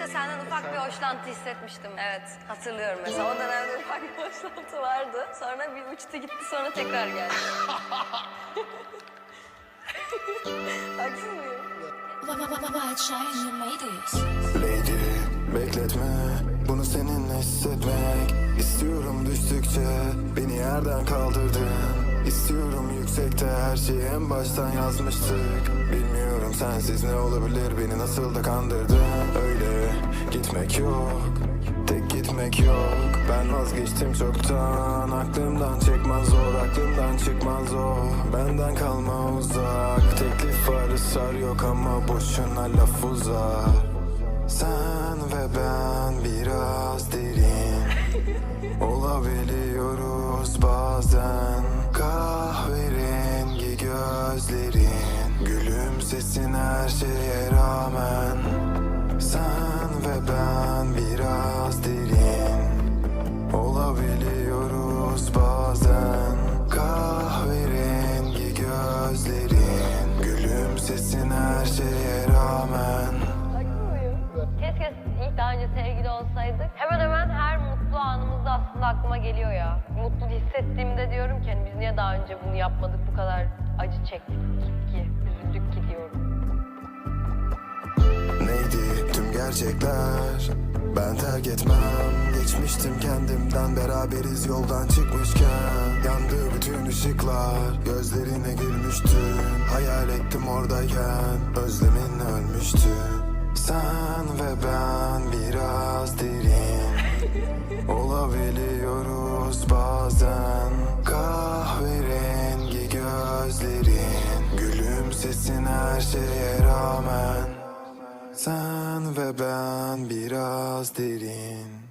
İşte senden ufak bir hoşlantı hissetmiştim. Evet hatırlıyorum mesela. O dönemde ufak bir hoşlantı vardı. Sonra bir uçtu gitti sonra tekrar geldi. Haksız mıyım? Lady bekletme bunu seninle hissetmek İstiyorum düştükçe beni yerden kaldırdın İstiyorum yüksekte her şeyi en baştan yazmıştık. Bilmiyorum sensiz ne olabilir beni nasıl da kandırdın Öyle gitmek yok tek gitmek yok. Ben vazgeçtim çoktan aklımdan çıkmaz zor aklımdan çıkmaz o Benden kalma uzak teklif var ısrar yok ama boşuna laf uzar. Sen ve ben biraz derin Olabiliyoruz bazen Gülümsesin her şeye rağmen Sen ve ben biraz derin Olabiliyoruz bazen Kahverengi gözlerin Gülümsesin her şeye rağmen? Keşke ilk daha önce sevgili olsaydık. Hemen hemen her mutlu anımızda aslında aklıma geliyor ya. Mutlu hissettiğimde diyorum ki hani biz niye daha önce bunu yapmadık bu kadar acı çektik gerçekler Ben terk etmem. Geçmiştim kendimden beraberiz yoldan çıkmışken. Yandı bütün ışıklar Gözlerine gülmüştün. Hayal ettim oradayken Özlemin ölmüştü. Sen ve ben biraz derin Olabiliyoruz bazen. Kahverengi gözlerin Gülümsesin her şeye rağmen Sen ve ben biraz derin